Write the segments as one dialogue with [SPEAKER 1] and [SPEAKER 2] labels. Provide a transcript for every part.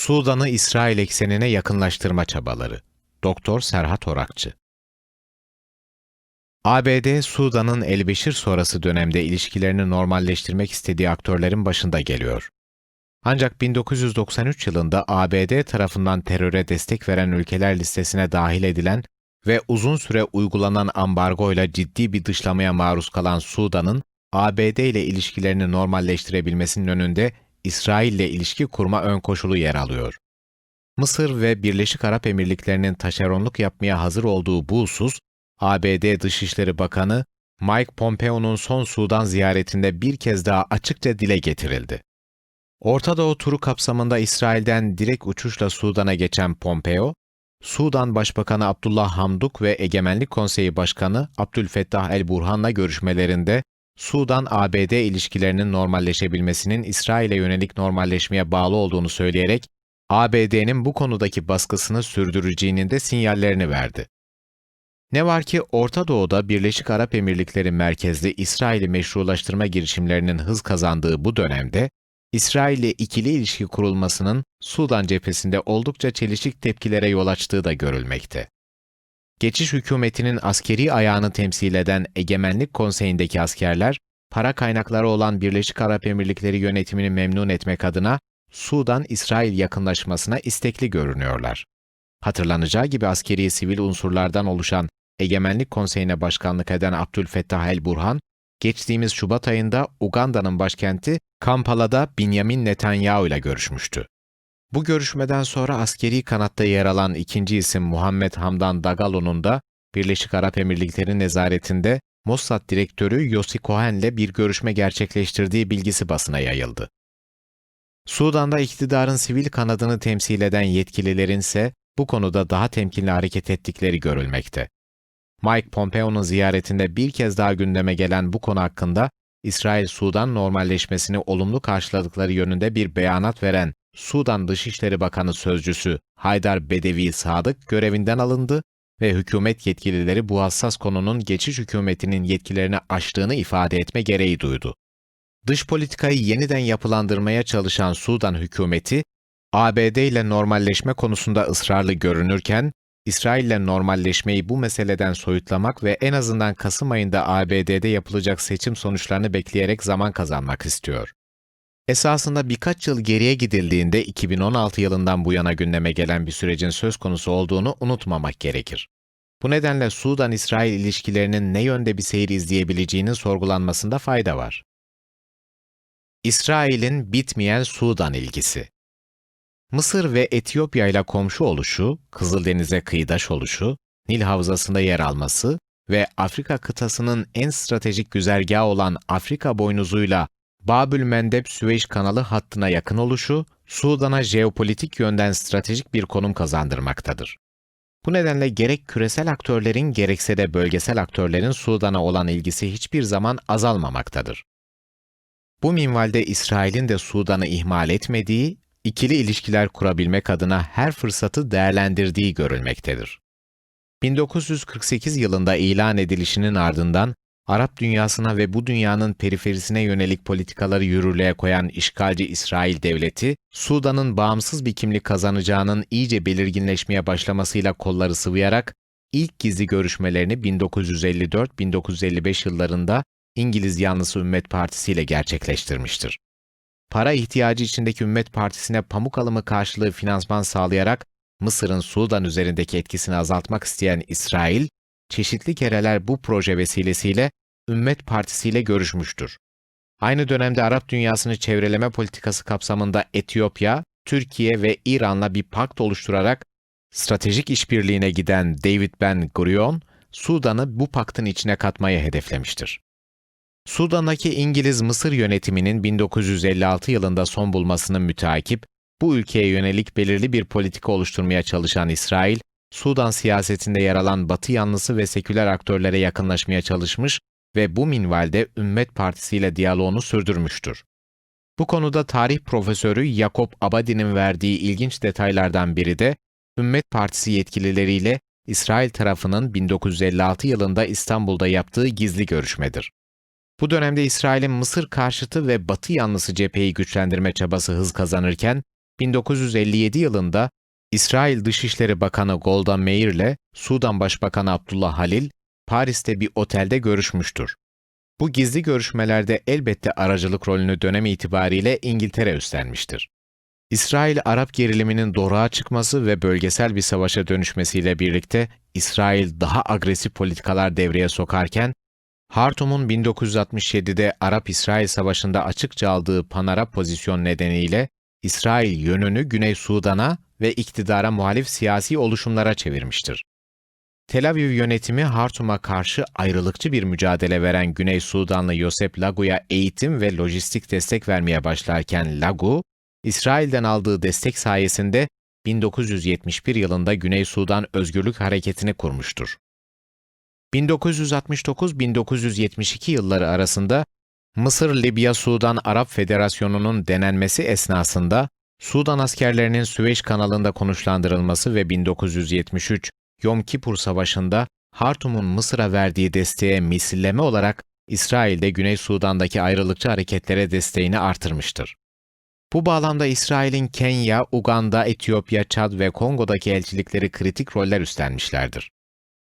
[SPEAKER 1] Sudan'ı İsrail eksenine yakınlaştırma çabaları. Doktor Serhat Orakçı ABD, Sudan'ın Elbeşir sonrası dönemde ilişkilerini normalleştirmek istediği aktörlerin başında geliyor. Ancak 1993 yılında ABD tarafından teröre destek veren ülkeler listesine dahil edilen ve uzun süre uygulanan ambargoyla ciddi bir dışlamaya maruz kalan Sudan'ın ABD ile ilişkilerini normalleştirebilmesinin önünde İsrail ile ilişki kurma ön koşulu yer alıyor. Mısır ve Birleşik Arap Emirlikleri'nin taşeronluk yapmaya hazır olduğu bu husus, ABD Dışişleri Bakanı Mike Pompeo'nun son Sudan ziyaretinde bir kez daha açıkça dile getirildi. Orta Doğu turu kapsamında İsrail'den direkt uçuşla Sudan'a geçen Pompeo, Sudan Başbakanı Abdullah Hamduk ve Egemenlik Konseyi Başkanı Abdülfettah el-Burhan'la görüşmelerinde Sudan-ABD ilişkilerinin normalleşebilmesinin İsrail'e yönelik normalleşmeye bağlı olduğunu söyleyerek ABD'nin bu konudaki baskısını sürdüreceğinin de sinyallerini verdi. Ne var ki Orta Doğu'da Birleşik Arap Emirlikleri merkezli İsrail'i meşrulaştırma girişimlerinin hız kazandığı bu dönemde, İsrail ile ikili ilişki kurulmasının Sudan cephesinde oldukça çelişik tepkilere yol açtığı da görülmekte. Geçiş hükümetinin askeri ayağını temsil eden Egemenlik Konseyi'ndeki askerler, para kaynakları olan Birleşik Arap Emirlikleri yönetimini memnun etmek adına Sudan-İsrail yakınlaşmasına istekli görünüyorlar. Hatırlanacağı gibi askeri sivil unsurlardan oluşan Egemenlik Konseyi'ne başkanlık eden Abdülfettah el-Burhan, geçtiğimiz Şubat ayında Uganda'nın başkenti Kampala'da Benjamin Netanyahu ile görüşmüştü. Bu görüşmeden sonra askeri kanatta yer alan ikinci isim Muhammed Hamdan Dagalo'nun da Birleşik Arap Emirlikleri nezaretinde Mossad direktörü Yossi Cohen'le bir görüşme gerçekleştirdiği bilgisi basına yayıldı. Sudan'da iktidarın sivil kanadını temsil eden yetkililerin ise bu konuda daha temkinli hareket ettikleri görülmekte. Mike Pompeo'nun ziyaretinde bir kez daha gündeme gelen bu konu hakkında İsrail-Sudan normalleşmesini olumlu karşıladıkları yönünde bir beyanat veren Sudan Dışişleri Bakanı Sözcüsü Haydar Bedevi Sadık görevinden alındı ve hükümet yetkilileri bu hassas konunun geçiş hükümetinin yetkilerini aştığını ifade etme gereği duydu. Dış politikayı yeniden yapılandırmaya çalışan Sudan hükümeti, ABD ile normalleşme konusunda ısrarlı görünürken, İsrail ile normalleşmeyi bu meseleden soyutlamak ve en azından Kasım ayında ABD'de yapılacak seçim sonuçlarını bekleyerek zaman kazanmak istiyor. Esasında birkaç yıl geriye gidildiğinde 2016 yılından bu yana gündeme gelen bir sürecin söz konusu olduğunu unutmamak gerekir. Bu nedenle Sudan-İsrail ilişkilerinin ne yönde bir seyir izleyebileceğinin sorgulanmasında fayda var. İsrail'in bitmeyen Sudan ilgisi Mısır ve Etiyopya ile komşu oluşu, Kızıldeniz'e kıyıdaş oluşu, Nil Havzası'nda yer alması ve Afrika kıtasının en stratejik güzergahı olan Afrika boynuzuyla Babül Mendeb Süveyş kanalı hattına yakın oluşu, Sudan'a jeopolitik yönden stratejik bir konum kazandırmaktadır. Bu nedenle gerek küresel aktörlerin gerekse de bölgesel aktörlerin Sudan'a olan ilgisi hiçbir zaman azalmamaktadır. Bu minvalde İsrail'in de Sudan'ı ihmal etmediği, ikili ilişkiler kurabilmek adına her fırsatı değerlendirdiği görülmektedir. 1948 yılında ilan edilişinin ardından Arap dünyasına ve bu dünyanın periferisine yönelik politikaları yürürlüğe koyan işgalci İsrail devleti, Sudan'ın bağımsız bir kimlik kazanacağının iyice belirginleşmeye başlamasıyla kolları sıvayarak ilk gizli görüşmelerini 1954-1955 yıllarında İngiliz yanlısı Ümmet Partisi ile gerçekleştirmiştir. Para ihtiyacı içindeki Ümmet Partisi'ne pamuk alımı karşılığı finansman sağlayarak Mısır'ın Sudan üzerindeki etkisini azaltmak isteyen İsrail, çeşitli kereler bu proje vesilesiyle Ümmet Partisi ile görüşmüştür. Aynı dönemde Arap dünyasını çevreleme politikası kapsamında Etiyopya, Türkiye ve İran'la bir pakt oluşturarak stratejik işbirliğine giden David Ben Gurion, Sudan'ı bu paktın içine katmayı hedeflemiştir. Sudan'daki İngiliz-Mısır yönetiminin 1956 yılında son bulmasının müteakip, bu ülkeye yönelik belirli bir politika oluşturmaya çalışan İsrail, Sudan siyasetinde yer alan Batı yanlısı ve seküler aktörlere yakınlaşmaya çalışmış ve bu minvalde Ümmet Partisi ile diyaloğunu sürdürmüştür. Bu konuda tarih profesörü Yakob Abadi'nin verdiği ilginç detaylardan biri de, Ümmet Partisi yetkilileriyle İsrail tarafının 1956 yılında İstanbul'da yaptığı gizli görüşmedir. Bu dönemde İsrail'in Mısır karşıtı ve Batı yanlısı cepheyi güçlendirme çabası hız kazanırken, 1957 yılında İsrail Dışişleri Bakanı Golda Meir ile Sudan Başbakanı Abdullah Halil, Paris'te bir otelde görüşmüştür. Bu gizli görüşmelerde elbette aracılık rolünü dönem itibariyle İngiltere üstlenmiştir. İsrail-Arap geriliminin doruğa çıkması ve bölgesel bir savaşa dönüşmesiyle birlikte İsrail daha agresif politikalar devreye sokarken, Hartum'un 1967'de Arap-İsrail Savaşı'nda açıkça aldığı Pan-Arap pozisyon nedeniyle İsrail yönünü Güney Sudan'a ve iktidara muhalif siyasi oluşumlara çevirmiştir. Tel Aviv yönetimi Hartum'a karşı ayrılıkçı bir mücadele veren Güney Sudanlı Yosep Lagu'ya eğitim ve lojistik destek vermeye başlarken Lagu, İsrail'den aldığı destek sayesinde 1971 yılında Güney Sudan Özgürlük Hareketi'ni kurmuştur. 1969-1972 yılları arasında Mısır-Libya-Sudan-Arap Federasyonu'nun denenmesi esnasında Sudan askerlerinin Süveyş kanalında konuşlandırılması ve 1973 Yom Kipur Savaşı'nda Hartum'un Mısır'a verdiği desteğe misilleme olarak İsrail'de Güney Sudan'daki ayrılıkçı hareketlere desteğini artırmıştır. Bu bağlamda İsrail'in Kenya, Uganda, Etiyopya, Çad ve Kongo'daki elçilikleri kritik roller üstlenmişlerdir.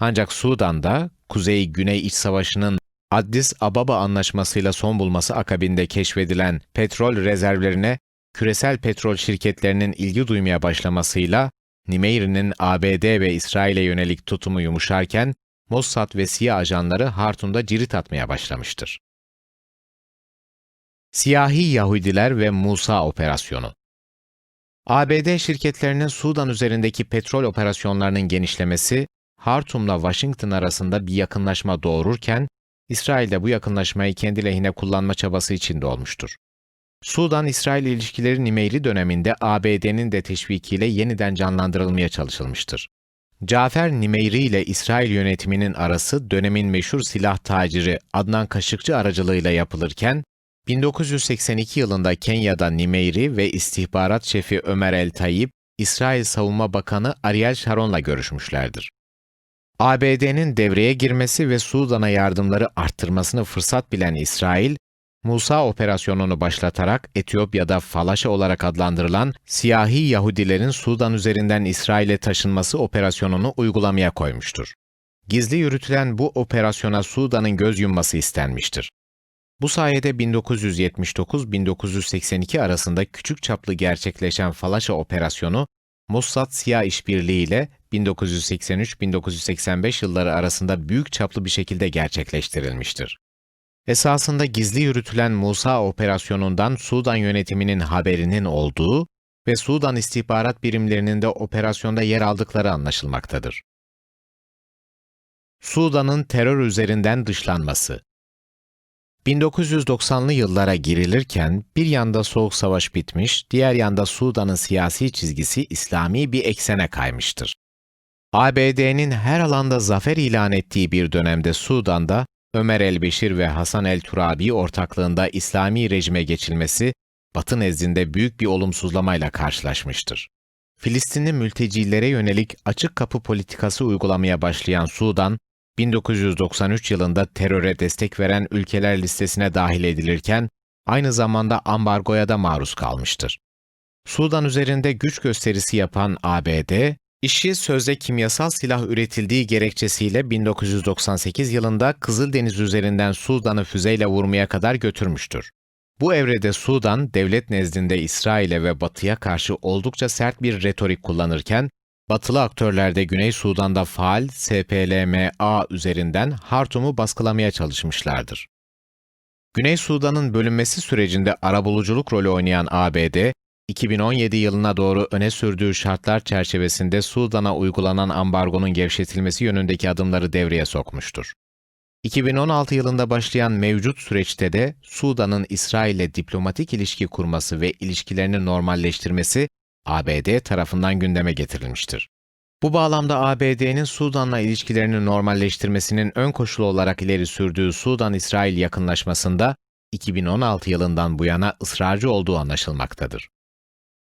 [SPEAKER 1] Ancak Sudan'da Kuzey-Güney İç Savaşı'nın Addis Ababa Anlaşması'yla son bulması akabinde keşfedilen petrol rezervlerine küresel petrol şirketlerinin ilgi duymaya başlamasıyla Nimeiri'nin ABD ve İsrail'e yönelik tutumu yumuşarken Mossad ve CIA ajanları Hartum'da cirit atmaya başlamıştır. Siyahi Yahudiler ve Musa Operasyonu ABD şirketlerinin Sudan üzerindeki petrol operasyonlarının genişlemesi, Hartum'la Washington arasında bir yakınlaşma doğururken, İsrail de bu yakınlaşmayı kendi lehine kullanma çabası içinde olmuştur. Sudan-İsrail ilişkileri Nimeyri döneminde ABD'nin de teşvikiyle yeniden canlandırılmaya çalışılmıştır. Cafer Nimeyri ile İsrail yönetiminin arası dönemin meşhur silah taciri Adnan Kaşıkçı aracılığıyla yapılırken, 1982 yılında Kenya'da Nimeyri ve istihbarat şefi Ömer El Tayyip, İsrail Savunma Bakanı Ariel Sharon'la görüşmüşlerdir. ABD'nin devreye girmesi ve Sudan'a yardımları arttırmasını fırsat bilen İsrail, Musa operasyonunu başlatarak Etiyopya'da Falaşa olarak adlandırılan siyahi Yahudilerin Sudan üzerinden İsrail'e taşınması operasyonunu uygulamaya koymuştur. Gizli yürütülen bu operasyona Sudan'ın göz yumması istenmiştir. Bu sayede 1979-1982 arasında küçük çaplı gerçekleşen Falaşa operasyonu, Mossad-Siyah işbirliği ile 1983-1985 yılları arasında büyük çaplı bir şekilde gerçekleştirilmiştir. Esasında gizli yürütülen Musa operasyonundan Sudan yönetiminin haberinin olduğu ve Sudan istihbarat birimlerinin de operasyonda yer aldıkları anlaşılmaktadır. Sudan'ın terör üzerinden dışlanması 1990'lı yıllara girilirken bir yanda Soğuk Savaş bitmiş, diğer yanda Sudan'ın siyasi çizgisi İslami bir eksene kaymıştır. ABD'nin her alanda zafer ilan ettiği bir dönemde Sudan'da Ömer el-Beşir ve Hasan el-Turabi ortaklığında İslami rejime geçilmesi, Batı nezdinde büyük bir olumsuzlamayla karşılaşmıştır. Filistinli mültecilere yönelik açık kapı politikası uygulamaya başlayan Sudan, 1993 yılında teröre destek veren ülkeler listesine dahil edilirken, aynı zamanda ambargoya da maruz kalmıştır. Sudan üzerinde güç gösterisi yapan ABD, İşi sözde kimyasal silah üretildiği gerekçesiyle 1998 yılında Kızıldeniz üzerinden Sudan'ı füzeyle vurmaya kadar götürmüştür. Bu evrede Sudan, devlet nezdinde İsrail'e ve Batı'ya karşı oldukça sert bir retorik kullanırken, Batılı aktörler de Güney Sudan'da faal SPLM-A üzerinden Hartum'u baskılamaya çalışmışlardır. Güney Sudan'ın bölünmesi sürecinde arabuluculuk rolü oynayan ABD, 2017 yılına doğru öne sürdüğü şartlar çerçevesinde Sudan'a uygulanan ambargonun gevşetilmesi yönündeki adımları devreye sokmuştur. 2016 yılında başlayan mevcut süreçte de Sudan'ın İsrail'le diplomatik ilişki kurması ve ilişkilerini normalleştirmesi ABD tarafından gündeme getirilmiştir. Bu bağlamda ABD'nin Sudan'la ilişkilerini normalleştirmesinin ön koşulu olarak ileri sürdüğü Sudan-İsrail yakınlaşmasında 2016 yılından bu yana ısrarcı olduğu anlaşılmaktadır.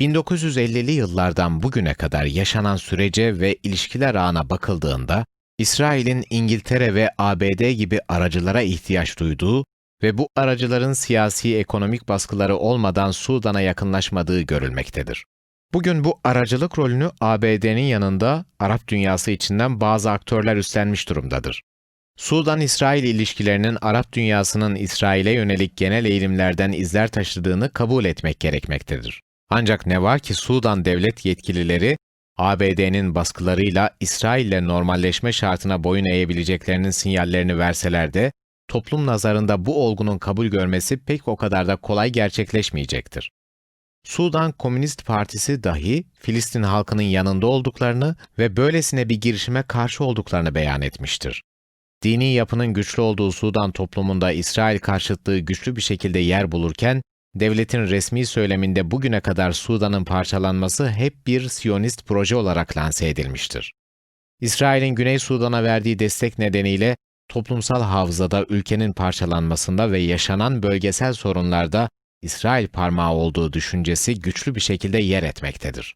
[SPEAKER 1] 1950'li yıllardan bugüne kadar yaşanan sürece ve ilişkiler ağına bakıldığında, İsrail'in İngiltere ve ABD gibi aracılara ihtiyaç duyduğu ve bu aracıların siyasi ekonomik baskıları olmadan Sudan'a yakınlaşmadığı görülmektedir. Bugün bu aracılık rolünü ABD'nin yanında Arap dünyası içinden bazı aktörler üstlenmiş durumdadır. Sudan-İsrail ilişkilerinin Arap dünyasının İsrail'e yönelik genel eğilimlerden izler taşıdığını kabul etmek gerekmektedir. Ancak ne var ki Sudan devlet yetkilileri ABD'nin baskılarıyla İsrail'le normalleşme şartına boyun eğebileceklerinin sinyallerini verseler de toplum nazarında bu olgunun kabul görmesi pek o kadar da kolay gerçekleşmeyecektir. Sudan Komünist Partisi dahi Filistin halkının yanında olduklarını ve böylesine bir girişime karşı olduklarını beyan etmiştir. Dini yapının güçlü olduğu Sudan toplumunda İsrail karşıtlığı güçlü bir şekilde yer bulurken, devletin resmi söyleminde bugüne kadar Sudan'ın parçalanması hep bir Siyonist proje olarak lanse edilmiştir. İsrail'in Güney Sudan'a verdiği destek nedeniyle toplumsal hafızada ülkenin parçalanmasında ve yaşanan bölgesel sorunlarda İsrail parmağı olduğu düşüncesi güçlü bir şekilde yer etmektedir.